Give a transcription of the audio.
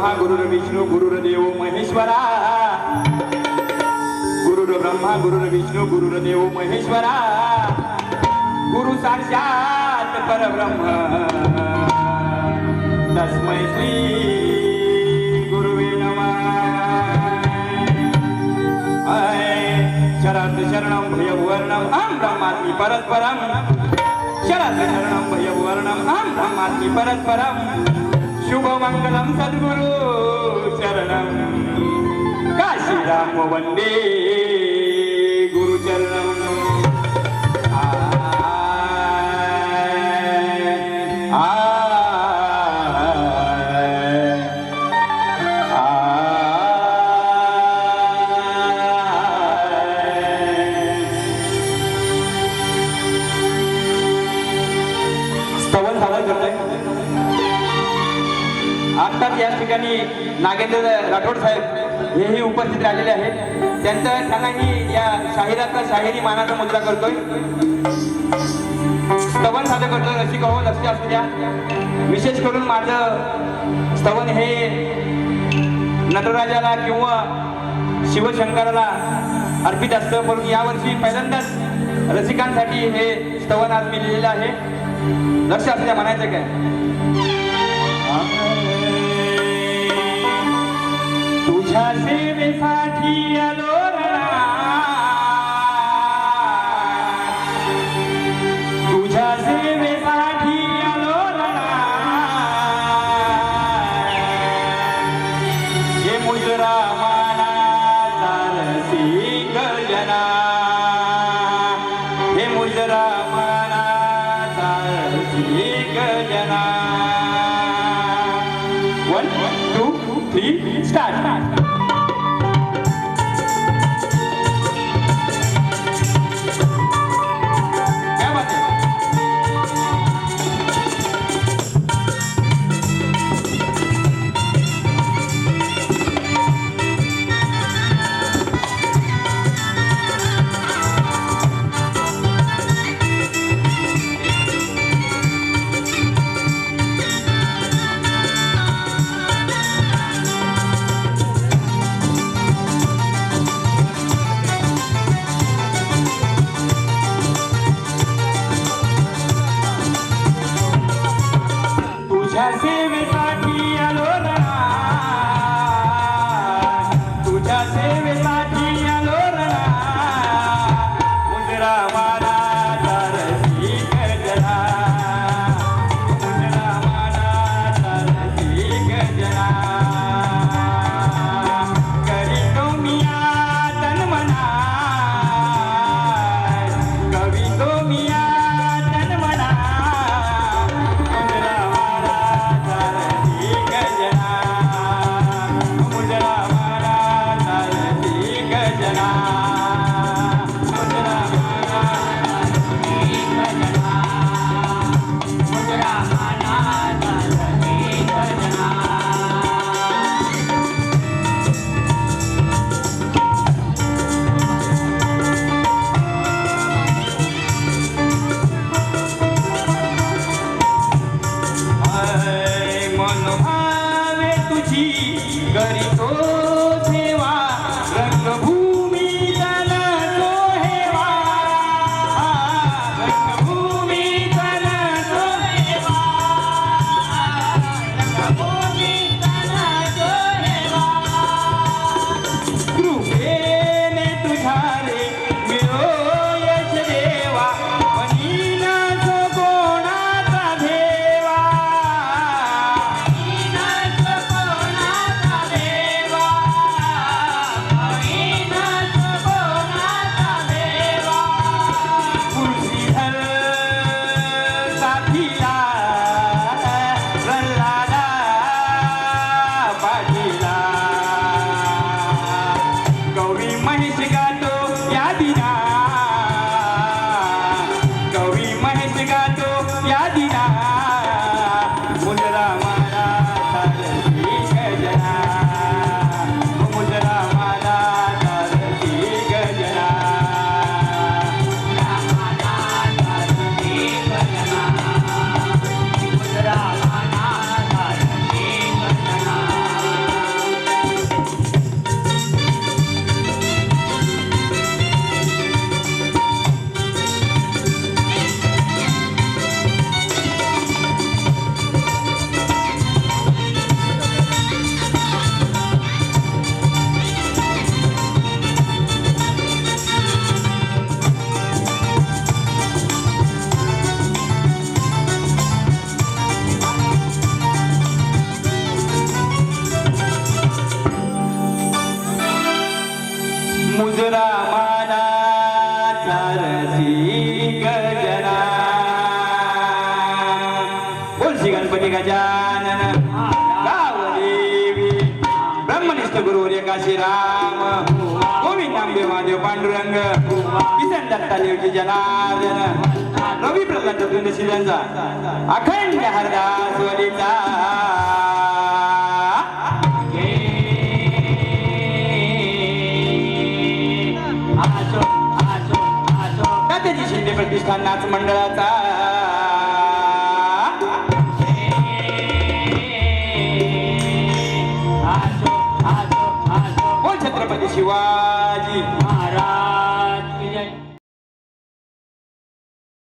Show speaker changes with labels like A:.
A: ब्रह्मा गुरुर विष्णू गुरुर देव महेश्वरा. गुरुर ब्रह्मा गुरुर विष्णू गुरुर देव महेश्वरा. गुरु साक्षात परब्रह्म. तस्मै श्री गुरुवे शरद शरणं भयवर्णम अहं ब्रह्मास्मि परस्परम्. शरद शरणं भयवर्णम अहं ब्रह्मास्मि परस्परम्. शुभ मंगल सदगुरु चरण काशीरा या ठिकाणी नागेंद्र राठोड साहेब हेही उपस्थित राहिलेले आहेत. त्यांचं त्यांनाही या शाहिरातला शाहिरी मानाचा मुद्रा करतोय. स्तवन साधं करतोय रसिक हो लक्ष असू द्या. विशेष करून माझं स्तवन हे नटराजाला किंवा शिवशंकराला अर्पित असतं. परंतु यावर्षी पहिल्यांदाच रसिकांसाठी हे स्तवन आज मी लिहिलेलं आहे. लक्ष असू द्या म्हणायचं काय? साठी आलो तुझ्या सेवेसाठी आलो रणा. हे मुजरा माना रसिक जना हे मुजरा माना रसिक जना वन टू थ्री स्टार्ट मन भावे तुझी करीतो गजानन गावदेवी ब्रह्मनिष्ठ गुरु रेखा श्रीराम गोविंद आंबे महादेव पांडुरंग किसन दत्ता देवजी जनार्दन रवी प्रल्हाद तुंदशीलांचा अखंड हरदास वलिता शिंदे प्रतिष्ठान नाच मंडळाचा. は